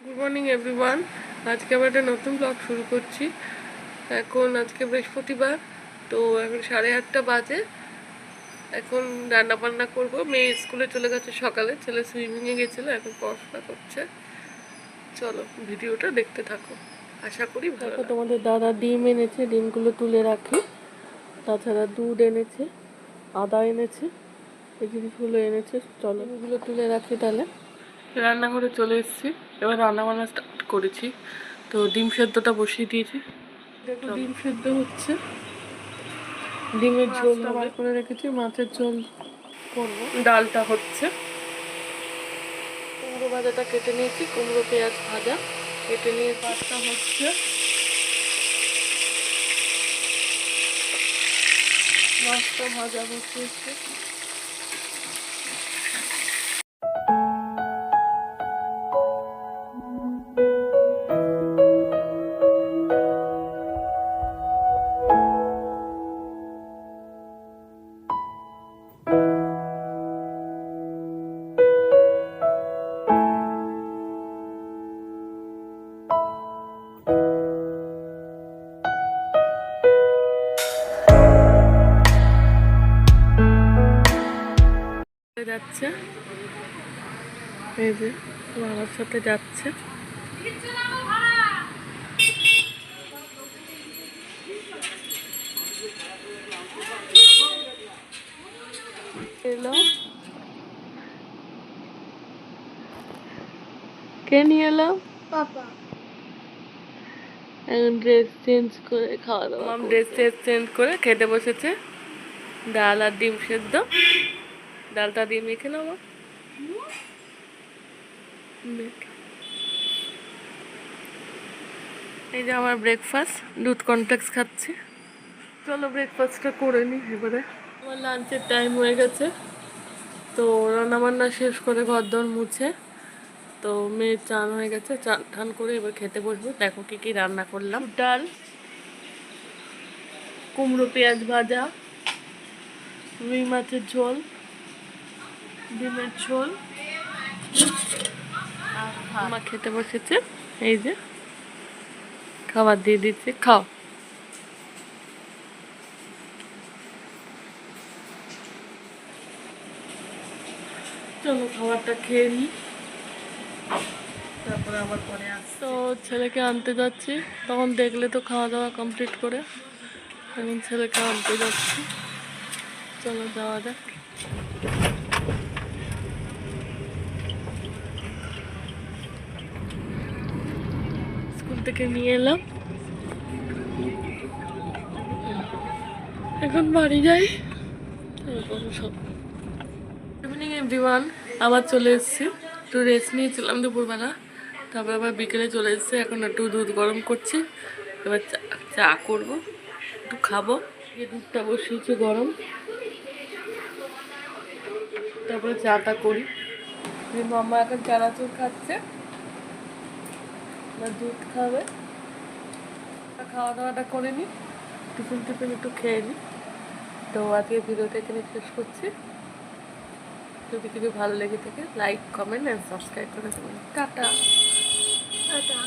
Good morning everyone আজকে আবার একটা নতুন ব্লগ শুরু করছি। এখন আজকে বৃহস্পতিবার তো এখন সাড়ে আটটা বাজে। এখন রান্না বান্না করব। মেয়ে স্কুলে চলে গেছে সকালে ছেলে সুইমিংয়ে গেছিল এখন পড়াশোনা করছে। চলো ভিডিওটা দেখতে থাকো। আশা করি ভালো তোমাদের দাদা ডিম এনেছে ডিমগুলো তুলে রাখি। তাছাড়া দুধ এনেছে আদা এনেছে এই জিনিসগুলো এনেছে। চলো এগুলো তুলে রাখি তাহলে। রান্নাঘরে চলে এসেছি। এবার রান্না বান্না স্টার্ট করেছি। তো ডিম সেদ্ধটা বসিয়ে দিয়েছি। দেখো ডিম সেদ্ধ হচ্ছে। ডিমের ঝোল বার করে রেখেছি। মাছের ঝোল করব। ডালটা হচ্ছে। কুমড়ো ভাজাটা কেটে নিয়েছি। কুমড়ো পেঁয়াজ ভাজা। কেটে নিয়ে পাস্তা হচ্ছে। মাছটা ভাজা বসিয়েছে। যাচ্ছে। এই যে বাবার সাথে যাচ্ছে। এলো। কে নিয়ে এলো? পাপা। এখন ড্রেস চেঞ্জ করে খাওয়া দাওয়া ড্রেস চেঞ্জ করে খেতে বসেছে। ডাল আর ডিম সেদ্ধ। ডালটা দিয়ে মেখে মা। এই যে আমার ব্রেকফাস্ট দুধ কনফ্লেক্স খাচ্ছি। চলো ব্রেকফাস্টটা করে নিই এবারে। আমার লাঞ্চের টাইম হয়ে গেছে। তো রান্নাবান্না শেষ করে ঘর দর মুছে। তো মেয়ের চান হয়ে গেছে, চান টান করে এবার খেতে বসবো। দেখো কি কি রান্না করলাম। ডাল, কুমড়ো পেঁয়াজ ভাজা, রুই মাছের ঝোল ডিমের ঝোল। মা খেতে বসেছে, এই যে। খাবার দিয়ে দিচ্ছে, খাও। চলো খাবারটা খেয়ে নিই তারপরে আবার পরে তো ছেলেকে আনতে যাচ্ছি। তখন দেখলে তো খাওয়া দাওয়া কমপ্লিট করে। এখন ছেলেকে আনতে যাচ্ছি। চলো যাওয়া যাক স্কুল থেকে নিয়ে এলাম। এখন বাড়ি যাই। সব। আবার চলে এসেছি। একটু রেস্ট নিয়েছিলাম দুপুরবেলা। তারপর আবার বিকেলে চলে এসেছি। এখন একটু দুধ গরম করছি। এবার চা চা করব। একটু খাব। দুধটা বসিয়েছি গরম। তারপরে চাটা করি। মাম্মা এখন চানাচুর খাচ্ছে। এবার দুধ খাবে। খাওয়া দাওয়াটা করে নিই টিফিন টিফিন একটু খেয়ে নিই তো আজকে ভিডিওটা এখানে শেষ করছি। যদি কিছু ভালো লেগে থাকে লাইক কমেন্ট অ্যান্ড সাবস্ক্রাইব করে দেবেন। টাটা। টাটা।